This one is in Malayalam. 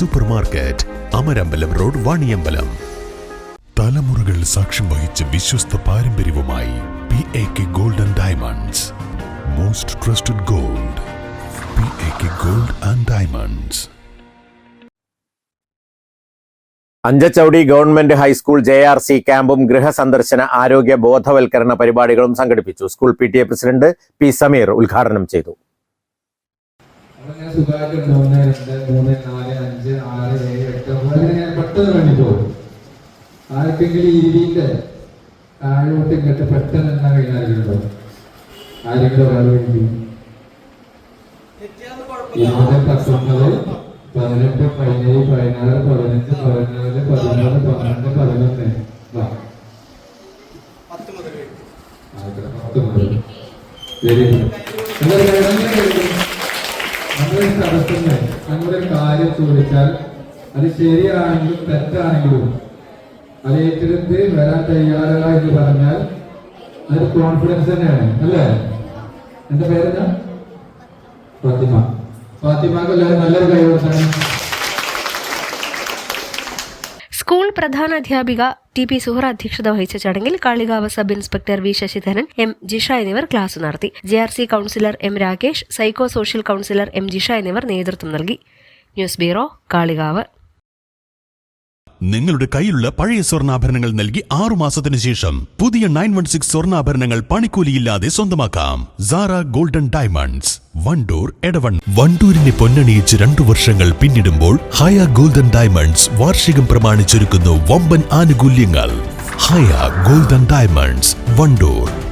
Supermarket Amarambalam road Vaniyambalam. തലമുറകൾ സാക്ഷ്യം വഹിച്ച വിശ്വസ്ത പാരമ്പര്യവുമായി P A K golden diamonds most trusted gold P A K gold and diamonds Anchachavadi government high school J R C ക്യാമ്പും ഗൃഹസന്ദർശന ആരോഗ്യ ബോധവൽക്കരണ പരിപാടികളും സംഘടിപ്പിച്ചു. School P T A president P Sameer ഉദ്ഘാടനം ചെയ്തു. അങ്ങനെ സുഖമായിട്ട് ഒന്ന് രണ്ട് മൂന്ന് നാല് അഞ്ച് ആറ് ഏഴ് എട്ട് ഒമ്പത് അങ്ങനെ ഞാൻ പെട്ടെന്ന് വേണ്ടി പോകും. ആർക്കെങ്കിലും ഇരുവിന്റെ താഴോട്ട് ഇങ്ങോട്ട് പെട്ടെന്ന് എണ്ണാൻ കഴിയാറുണ്ടോ ആരെങ്കിലും ഒരാൾ വേണ്ടി ഇരുപത് പത്തൊമ്പത് പതിനെട്ട് പതിനേഴ് പതിനാറ് പതിനഞ്ച് പതിനാല് പതിനാറ് പന്ത്രണ്ട് പതിനൊന്ന്. പത്ത് മുതൽ വെരി ഗുഡ്. കഴിക്കും? നമ്മുടെ കാര്യം ചോദിച്ചാൽ അത് ശരിയാണെങ്കിലും തെറ്റാണെങ്കിലും അത് ഏറ്റെടുത്ത് വരാൻ തയ്യാറുക എന്ന് പറഞ്ഞാൽ അതൊരു കോൺഫിഡൻസ് തന്നെയാണ്. അല്ലേ? എന്റെ പേരെന്താ? ഫാത്തിമ. ഫാത്തിമക്ക് എല്ലാവരും നല്ലൊരു കൈ കൊടുത്താണ് അധ്യാപിക ടി പി സുഹറ അധ്യക്ഷത വഹിച്ച ചടങ്ങിൽ Kalikavu sub inspector V Sasidharan M Jisha എന്നിവർ ക്ലാസ് നടത്തി. J R C counsellor M Rakesh psycho social counsellor M Jisha എന്നിവർ നേതൃത്വം നൽകി. News bureau Kalikavu. നിങ്ങളുടെ കയ്യിലുള്ള പഴയ സ്വർണാഭരണങ്ങൾ നൽകി ആറു മാസത്തിന് ശേഷം പുതിയ നയൻ വൺ സിക്സ് സ്വർണാഭരണങ്ങൾ പണിക്കൂലിയില്ലാതെ സ്വന്തമാക്കാം. സാറ ഗോൾഡൻ ഡയമണ്ട്സ് വണ്ടൂർ എടവൺ. വണ്ടൂരിനെ പൊന്നണിയിച്ച് രണ്ടു വർഷങ്ങൾ പിന്നിടുമ്പോൾ ഹയ ഗോൾഡൻ ഡയമണ്ട്സ് വാർഷികം പ്രമാണിച്ചൊരുക്കുന്നു വമ്പൻ ആനുകൂല്യങ്ങൾ. Haya golden diamonds Vandoor.